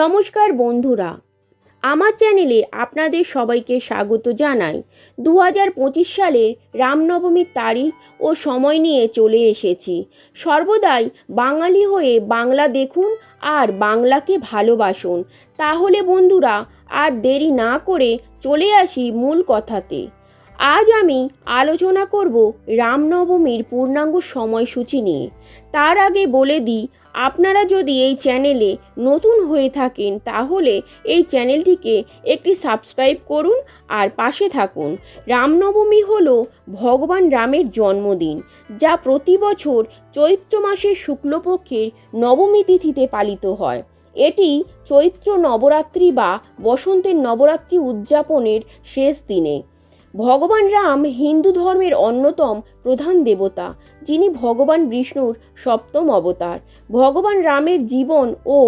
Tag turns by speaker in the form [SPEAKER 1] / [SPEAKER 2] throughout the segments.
[SPEAKER 1] নমস্কার বন্ধুরা, আমার চ্যানেলে আপনাদের সবাইকে স্বাগত জানাই। দু হাজার পঁচিশ সালের রামনবমীর তারিখ ও সময় নিয়ে চলে এসেছি। সর্বদাই বাঙালি হয়ে বাংলা দেখুন আর বাংলাকে ভালোবাসুন। তাহলে বন্ধুরা, আর দেরি না করে চলে আসি মূল কথাতে। আজ আমি আলোচনা করব রামনবমীর পূর্ণাঙ্গ সময়সূচি নিয়ে। তার আগে বলে দিই, আপনারা যদি এই চ্যানেলে নতুন হয়ে থাকেন, তাহলে এই চ্যানেলটিকে একটি সাবস্ক্রাইব করুন আর পাশে থাকুন। রামনবমী হল ভগবান রামের জন্মদিন, যা প্রতি বছর চৈত্র মাসের শুক্লপক্ষের নবমী তিথিতে পালিত হয়। এটি চৈত্র নবরাত্রি বা বসন্তের নবরাত্রি উদযাপনের শেষ দিনে। ভগবান রাম হিন্দু ধর্মের অন্যতম প্রধান দেবতা, যিনি ভগবান বিষ্ণুর সপ্তম অবতার। ভগবান রামের জীবন ও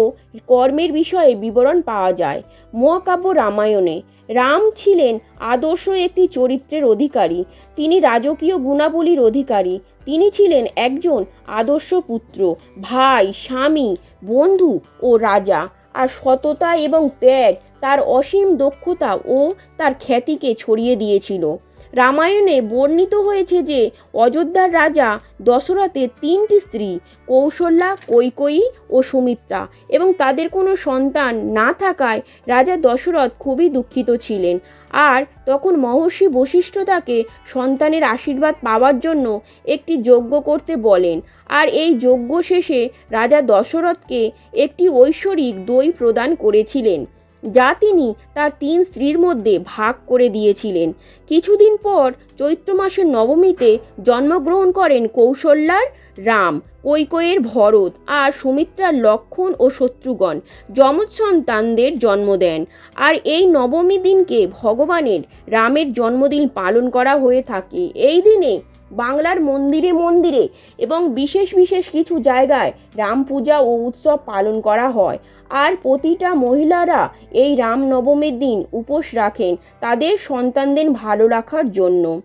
[SPEAKER 1] কর্মের বিষয়ে বিবরণ পাওয়া যায় মহাকাব্য রামায়ণে। রাম ছিলেন আদর্শ একটি চরিত্রের অধিকারী, তিনি রাজকীয় গুণাবলীর অধিকারী, তিনি ছিলেন একজন আদর্শ পুত্র, ভাই, স্বামী, বন্ধু ও রাজা। আর সততা এবং ত্যাগ তার অসীম দক্ষতা ও তার খ্যাতিকে ছড়িয়ে দিয়েছিল। রামায়ণে বর্ণিত হয়েছে যে, অযোধ্যার রাজা দশরথের তিনটি স্ত্রী কৌশল্যা কৈকয়ী ও সুমিত্রা এবং তাদের কোনো সন্তান না থাকায় রাজা দশরথ খুবই দুঃখিত ছিলেন। আর তখন মহর্ষি বশিষ্ঠ তাকে সন্তানের আশীর্বাদ পাওয়ার জন্য একটি যজ্ঞ করতে বলেন। আর এই যজ্ঞ শেষে রাজা দশরথকে একটি ঐশ্বরিক দই প্রদান করেছিলেন। যা তিনি তার তিন স্ত্রীর মধ্যে ভাগ করে দিয়েছিলেন। কিছুদিন পর চৈত্র মাসের নবমীতে জন্মগ্রহণ করেন কৌশল্যার রাম, কৈকয়ের ভরত আর সুমিত্রার লক্ষণ ও শত্রুগণ। যমজ সন্তানদের জন্ম দেন। আর এই নবমী দিনকে ভগবানের রামের জন্মদিন পালন করা হয়ে থাকে। এই দিনে বাংলার মন্দিরে মন্দিরে এবং বিশেষ বিশেষ কিছু জায়গায় রাম পূজা ও উৎসব পালন করা হয়। আর প্রতিটা মহিলারা এই রামনবমীর দিন উপোস রাখেন তাদের সন্তানদের ভালো রাখার জন্য।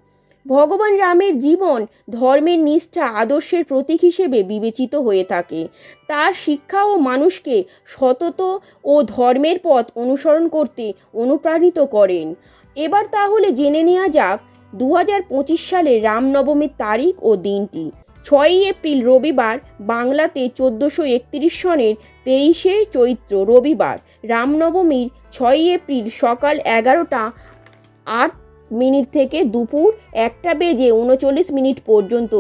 [SPEAKER 1] ভগবান রামের জীবন ধর্মের নিষ্ঠা আদর্শের প্রতীক হিসেবে বিবেচিত হয়ে থাকে। তার শিক্ষা ও মানুষকে সতত ও ধর্মের পথ অনুসরণ করতে অনুপ্রাণিত করেন। এবার তাহলে জেনে নেওয়া যাক দু সালের রামনবমীর তারিখ ও দিনটি। ছয়ই এপ্রিল রবিবার বাংলাতে চোদ্দোশো একত্রিশ সনের তেইশে চৈত্র রবিবার। রামনবমীর ছয়ই এপ্রিল সকাল এগারোটা আট মিনিট থেকে দুপুর একটা বেজে উনচল্লিশ মিনিট পর্যন্ত।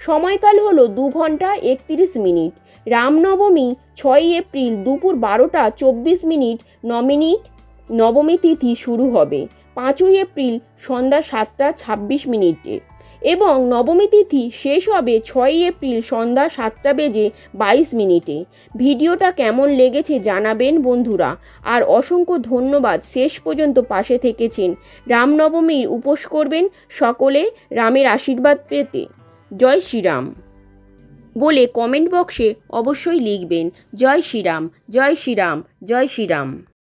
[SPEAKER 1] সময়কাল হলো দু ঘণ্টা একত্রিশ মিনিট। রামনবমী ছয়ই এপ্রিল দুপুর বারোটা চব্বিশ মিনিট ন মিনিট নবমী তিথি শুরু হবে। পাঁচই এপ্রিল সন্ধ্যা সাতটা ছাব্বিশ মিনিটে এবং নবমী তিথি শেষ হবে ছয়ই এপ্রিল সন্ধ্যা সাতটা বেজে বাইশ মিনিটে। ভিডিওটা কেমন লেগেছে জানাবেন বন্ধুরা। আর অসংখ্য ধন্যবাদ শেষ পর্যন্ত পাশে থেকেছেন। রামনবমীর উপোস করবেন সকলে রামের আশীর্বাদ পেতে। জয় শ্রীরাম। বলে কমেন্ট বক্সে অবশ্যই লিখবেন, জয় শ্রীরাম জয় শ্রীরাম জয় শ্রীরাম।